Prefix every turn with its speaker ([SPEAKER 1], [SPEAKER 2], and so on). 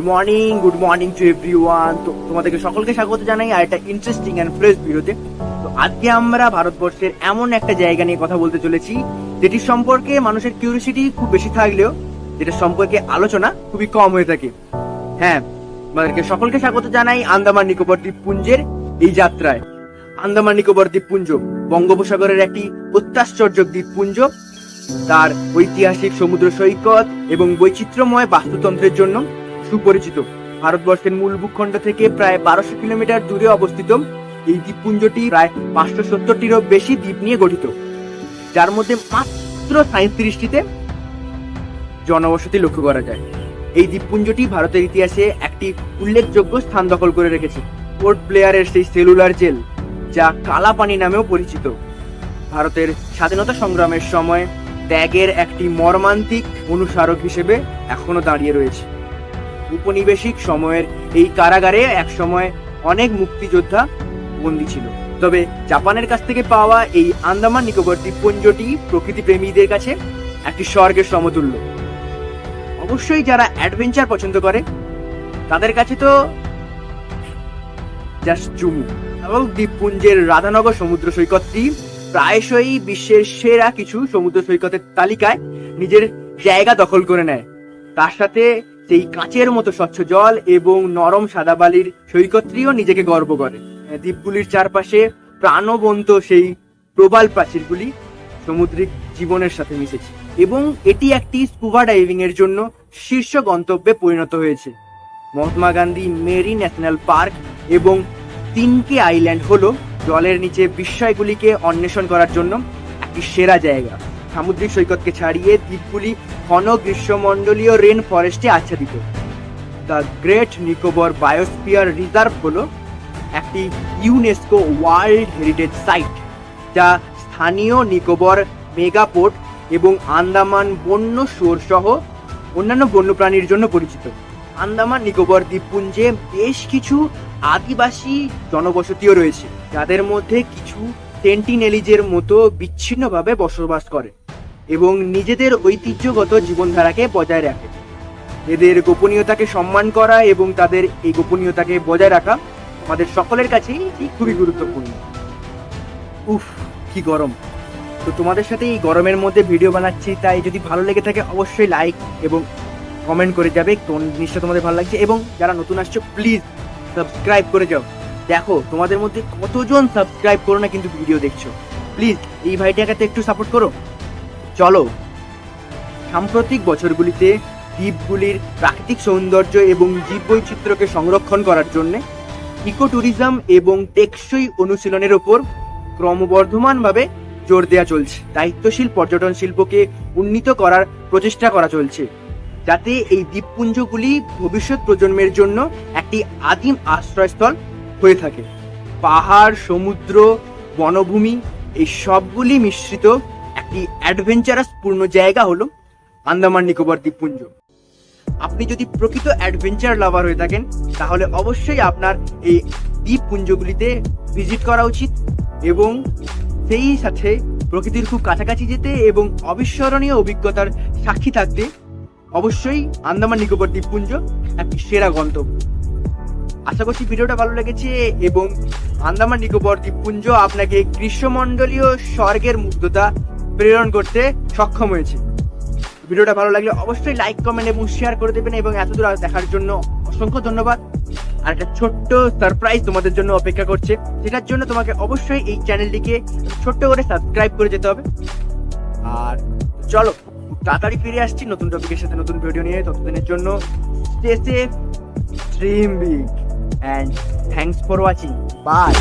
[SPEAKER 1] Good morning good morning to everyone তো তোমাদেরকে সকলকে স্বাগত জানাই, আর একটা ইন্টারেস্টিং অ্যান্ড ফ্রেশ ভিডিওতে। তো আজকে আমরা ভারতবর্ষের এমন একটা জায়গা নিয়ে কথা বলতে চলেছি যেটির সম্পর্কে মানুষের কিউরিসিটি খুব বেশি থাকলেও, যেটা সম্পর্কে আলোচনা খুবই কম হয়ে থাকে। হ্যাঁ আমাদেরকে সকলকে স্বাগত জানাই আন্দামান নিকোবর দ্বীপপুঞ্জের এই যাত্রায়। আন্দামান নিকোবর দ্বীপপুঞ্জ, বঙ্গোপসাগরের একটি অত্যাশ্চর্য দ্বীপপুঞ্জ। তার ঐতিহাসিক সমুদ্র সৈকত এবং বৈচিত্র্যময় বাস্তুতন্ত্রের জন্য সুপরিচিত। ভারতবর্ষের মূল ভূখণ্ড থেকে প্রায় বারোশো কিলোমিটার দূরে অবস্থিত এই দ্বীপপুঞ্জটি প্রায় পাঁচশো সত্তরটিরও বেশি দ্বীপ নিয়ে গঠিত। যার মধ্যে মাত্র সাঁত্রিশটিতে জনবসতি লক্ষ্য করা যায়। এই দ্বীপপুঞ্জটি ভারতের ইতিহাসে একটি উল্লেখযোগ্য স্থান দখল করে রেখেছে। পোর্ট প্লেয়ারের সেই সেলুলার জেল, যা কালাপানি নামেও পরিচিত। ভারতের স্বাধীনতা সংগ্রামের সময় ত্যাগের একটি মর্মান্তিক অনুস্মারক হিসেবে এখনও দাঁড়িয়ে রয়েছে। উপনিবেশিক সময়ের এই কারাগারে একসময় অনেক মুক্তিযোদ্ধা বন্দী ছিল। তবে জাপানের কাছ থেকে পাওয়া এই আন্দামান নিকোবর দ্বীপপুঞ্জটি প্রকৃতি প্রেমীদের কাছে একটি স্বর্গের সমতুল্য। অবশ্যই যারা অ্যাডভেঞ্চার পছন্দ করে, তাদের কাছে তো জাস্ট জুমু এবং দ্বীপপুঞ্জের রাধানগর সমুদ্র সৈকতটি প্রায়শই বিশ্বের সেরা কিছু সমুদ্র সৈকতের তালিকায় নিজের জায়গা দখল করে নেয়। তার সাথে সেই কাঁচের মতো স্বচ্ছ জল এবং নরম সাদা বালির সৈকতটিও নিজেকে গর্ব করে। দ্বীপগুলির চারপাশে প্রাণবন্ত সেই প্রবাল প্রাচীরগুলি সামুদ্রিক জীবনের সাথে মিশেছে এবং এটি একটি স্কুবা ডাইভিং এর জন্য শীর্ষ গন্তব্যে পরিণত হয়েছে। Mahatma Gandhi marine national park এবং তিনকে আইল্যান্ড হলো জলের নিচে বিস্ময়গুলিকে অন্বেষণ করার জন্য একটি সেরা জায়গা। সামুদ্রিক সৈকতকে ছাড়িয়ে দ্বীপগুলি ঘন গ্রীষ্মমণ্ডলীয় রেন ফরেস্টে আচ্ছাদিত। The great Nicobar biosphere reserve হল একটি ইউনেস্কো ওয়ার্ল্ড হেরিটেজ সাইট, যা স্থানীয় নিকোবর মেগাপোর্ট এবং আন্দামান বন্য শুয়োর সহ অন্যান্য বন্যপ্রাণীর জন্য পরিচিত। আন্দামান নিকোবর দ্বীপপুঞ্জে বেশ কিছু আদিবাসী জনবসতিও রয়েছে, যাদের মধ্যে কিছু সেন্টিনেলিজের মতো বিচ্ছিন্নভাবে বসবাস করে। এবং নিজেদের ঐতিহ্যগত জীবনধারাকে বজায় রাখে। এদের গোপনীয়তাকে সম্মান করা এবং তাদের এই গোপনীয়তাকে বজায় রাখা আমাদের সকলের কাছেই খুবই গুরুত্বপূর্ণ। উফ, কি গরম। তো তোমাদের সাথে এই গরমের মধ্যে ভিডিও বানাচ্ছি, তাই যদি ভালো লেগে থাকে অবশ্যই লাইক এবং কমেন্ট করে যাবে কোন জিনিসটা তোমাদের ভালো লাগছে। এবং যারা নতুন আসছো, প্লিজ সাবস্ক্রাইব করে যাও। দেখো, তোমাদের মধ্যে কতজন সাবস্ক্রাইব করো না কিন্তু ভিডিও দেখছ। প্লিজ, এই ভাইটাকে একটু সাপোর্ট করো। চলো। সাম্প্রতিক বছরগুলিতে দ্বীপগুলির প্রাকৃতিক সৌন্দর্য এবং জীববৈচিত্র্যকে সংরক্ষণ করার জন্য ইকো ট্যুরিজম এবং টেকসই অনুশীলনের ওপর ক্রমবর্ধমানভাবে জোর দেওয়া চলছে। দায়িত্বশীল পর্যটন শিল্পকে উন্নীত করার প্রচেষ্টা করা চলছে, যাতে এই দ্বীপপুঞ্জগুলি ভবিষ্যৎ প্রজন্মের জন্য একটি আদিম আশ্রয়স্থল হয়ে থাকে। পাহাড়, সমুদ্র, বনভূমি, এই সবগুলি মিশ্রিত একটি অ্যাডভেঞ্চারাস পূর্ণ জায়গা হলো আন্দামান নিকোবর দ্বীপপুঞ্জ। আপনি যদি প্রকৃত অ্যাডভেঞ্চার লাভার হয়ে থাকেন, তাহলে অবশ্যই আপনার এই দ্বীপপুঞ্জগুলিতে ভিজিট করা উচিত এবং সেই সাথে প্রকৃতির খুব কাছাকাছি যেতে এবং অবিস্মরণীয় অভিজ্ঞতার সাক্ষী থাকতে অবশ্যই আন্দামান নিকোবর দ্বীপপুঞ্জ একটি সেরা গন্তব্য। আশা করছি ভিডিওটা ভালো লেগেছে এবং আন্দামান নিকোবর দ্বীপপুঞ্জ আপনাকে গ্রীষ্মমণ্ডলীয় স্বর্গের মুগ্ধতা প্রেরণ করতে সক্ষম হয়েছে। ভিডিওটা ভালো লাগলে অবশ্যই লাইক কমেন্ট এবং শেয়ার করে দেবেন এবং এতদূর দেখার জন্য অসংখ্য ধন্যবাদ। আর একটা ছোট্ট সারপ্রাইজ তোমাদের জন্য অপেক্ষা করছে, যেটার জন্য তোমাকে অবশ্যই এই চ্যানেলটিকে ছোট্ট করে সাবস্ক্রাইব করে যেতে হবে। আর চলো, তাড়াতাড়ি ফিরে আসছি নতুন টপিকের সাথে নতুন ভিডিও নিয়ে। ততদিনের জন্য stay safe dream big and thanks for watching bye